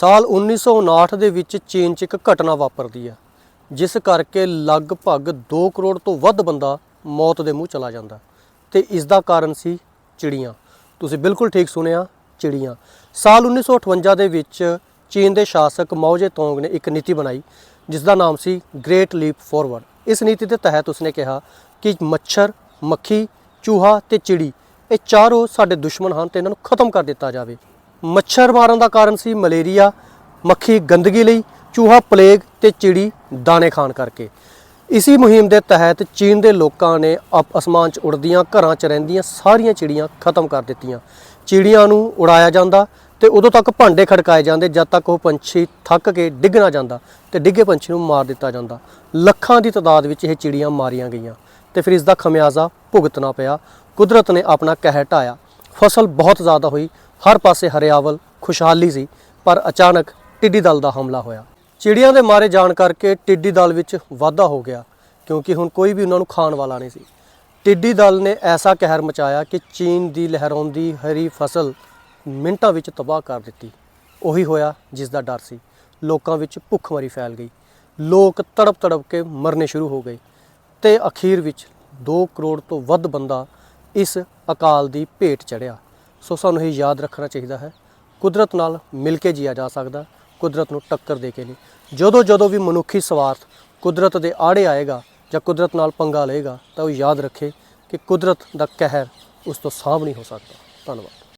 ਸਾਲ 1959 ਦੇ ਵਿੱਚ ਚੀਨ 'ਚ ਇੱਕ ਘਟਨਾ ਵਾਪਰਦੀ ਹੈ ਜਿਸ ਕਰਕੇ ਲਗਭਗ 2 ਕਰੋੜ ਤੋਂ ਵੱਧ ਬੰਦਾ ਮੌਤ ਦੇ ਮੂੰਹ ਚਲਾ ਜਾਂਦਾ ਤੇ ਇਸ ਦਾ ਕਾਰਨ ਸੀ ਚਿੜੀਆਂ। ਤੁਸੀਂ ਬਿਲਕੁਲ ਠੀਕ ਸੁਣਿਆ, ਚਿੜੀਆਂ। ਸਾਲ 1958 ਦੇ ਵਿੱਚ ਚੀਨ ਦੇ ਸ਼ਾਸਕ ਮਾਓ ਜੇ ਤੋਂਗ ਨੇ ਇੱਕ ਨੀਤੀ ਬਣਾਈ, ਜਿਸ ਦਾ ਨਾਮ ਸੀ ਗ੍ਰੇਟ ਲੀਪ ਫਾਰਵਰਡ ਇਸ ਨੀਤੀ ਦੇ ਤਹਿਤ ਉਸਨੇ ਕਿਹਾ ਕਿ ਮੱਛਰ, ਮੱਖੀ, ਚੂਹਾ ਤੇ ਚਿੜੀ, ਇਹ ਚਾਰੋਂ ਸਾਡੇ ਦੁਸ਼ਮਣ ਹਨ ਤੇ ਇਹਨਾਂ ਨੂੰ ਖਤਮ ਕਰ ਦਿੱਤਾ ਜਾਵੇ। ਮੱਛਰ ਮਾਰਨ ਦਾ ਕਾਰਨ ਸੀ ਮਲੇਰੀਆ, ਮੱਖੀ ਗੰਦਗੀ ਲਈ, ਚੂਹਾ ਪਲੇਗ ਤੇ ਚਿੜੀ ਦਾਣੇ ਖਾਣ ਕਰਕੇ। ਇਸੀ ਮੁਹਿੰਮ ਦੇ ਤਹਿਤ ਚੀਨ ਦੇ ਲੋਕਾਂ ਨੇ ਅਪ- ਅਸਮਾਨ 'ਚ ਉੜਦੀਆਂ ਘਰਾਂ 'ਚ ਰਹਿੰਦੀਆਂ ਸਾਰੀਆਂ ਚਿੜੀਆਂ ਖਤਮ ਕਰ ਦਿੱਤੀਆਂ। ਚਿੜੀਆਂ ਨੂੰ ਉਡਾਇਆ ਜਾਂਦਾ ਤੇ ਉਦੋਂ ਤੱਕ ਭਾਂਡੇ ਖੜਕਾਏ ਜਾਂਦੇ ਜਦ ਤੱਕ ਉਹ ਪੰਛੀ ਥੱਕ ਕੇ ਡਿੱਗ ਨਾ ਜਾਂਦਾ ਤੇ ਡਿੱਗੇ ਪੰਛੀ ਨੂੰ ਮਾਰ ਦਿੱਤਾ ਜਾਂਦਾ। ਲੱਖਾਂ ਦੀ ਤਾਦਾਦ ਵਿੱਚ ਇਹ ਚਿੜੀਆਂ ਮਾਰੀਆਂ ਗਈਆਂ ਤੇ ਫਿਰ ਇਸ ਦਾ ਖਮਿਆਜ਼ਾ ਭੁਗਤਣਾ ਪਿਆ। ਕੁਦਰਤ ਨੇ ਆਪਣਾ ਕਹਿਰ ਢਾਇਆ। ਫਸਲ ਬਹੁਤ ਜ਼ਿਆਦਾ ਹੋਈ ਹਰ ਪਾਸੇ ਹਰਿਆਵਲ, ਖੁਸ਼ਹਾਲੀ ਸੀ, ਪਰ ਅਚਾਨਕ ਟਿੱਡੀ ਦਲ ਦਾ ਹਮਲਾ ਹੋਇਆ। ਚਿੜੀਆਂ ਦੇ ਮਾਰੇ ਜਾਣ ਕਰਕੇ ਟਿੱਡੀ ਦਲ ਵਿੱਚ ਵਾਧਾ ਹੋ ਗਿਆ, ਕਿਉਂਕਿ ਹੁਣ ਕੋਈ ਵੀ ਉਹਨਾਂ ਨੂੰ ਖਾਣ ਵਾਲਾ ਨਹੀਂ ਸੀ। ਟਿੱਡੀ ਦਲ ਨੇ ਐਸਾ ਕਹਿਰ ਮਚਾਇਆ ਕਿ ਚੀਨ ਦੀ ਲਹਿਰਾਉਂਦੀ ਹਰੀ ਫਸਲ ਮਿੰਟਾਂ ਵਿੱਚ ਤਬਾਹ ਕਰ ਦਿੱਤੀ। ਉਹੀ ਹੋਇਆ ਜਿਸ ਦਾ ਡਰ ਸੀ। ਲੋਕਾਂ ਵਿੱਚ ਭੁੱਖਮਰੀ ਫੈਲ ਗਈ। ਲੋਕ ਤੜਪ ਤੜਪ ਕੇ ਮਰਨੇ ਸ਼ੁਰੂ ਹੋ ਗਏ ਤੇ ਅਖੀਰ ਵਿੱਚ 2 ਕਰੋੜ ਤੋਂ ਵੱਧ ਬੰਦਾ ਇਸ ਅਕਾਲ ਦੀ ਭੇਟ ਚੜਿਆ ਸੋ ਸਾਨੂੰ ਇਹ ਯਾਦ ਰੱਖਣਾ ਚਾਹੀਦਾ ਹੈ। ਕੁਦਰਤ ਨਾਲ ਮਿਲ ਕੇ ਜੀਆ ਜਾ ਸਕਦਾ। ਕੁਦਰਤ ਨੂੰ ਟੱਕਰ ਦੇ ਕੇ ਨਹੀਂ। ਜਦੋਂ ਜਦੋਂ ਵੀ ਮਨੁੱਖੀ ਸਵਾਰਥ ਕੁਦਰਤ ਦੇ ਆੜੇ ਆਏਗਾ ਜਾਂ ਕੁਦਰਤ ਨਾਲ ਪੰਗਾ ਲਏਗਾ ਤਾਂ ਉਹ ਯਾਦ ਰੱਖੇ ਕਿ ਕੁਦਰਤ ਦਾ ਕਹਿਰ ਉਸ ਤੋਂ ਸਾਂਭ ਨਹੀਂ ਹੋ ਸਕਦਾ। ਧੰਨਵਾਦ।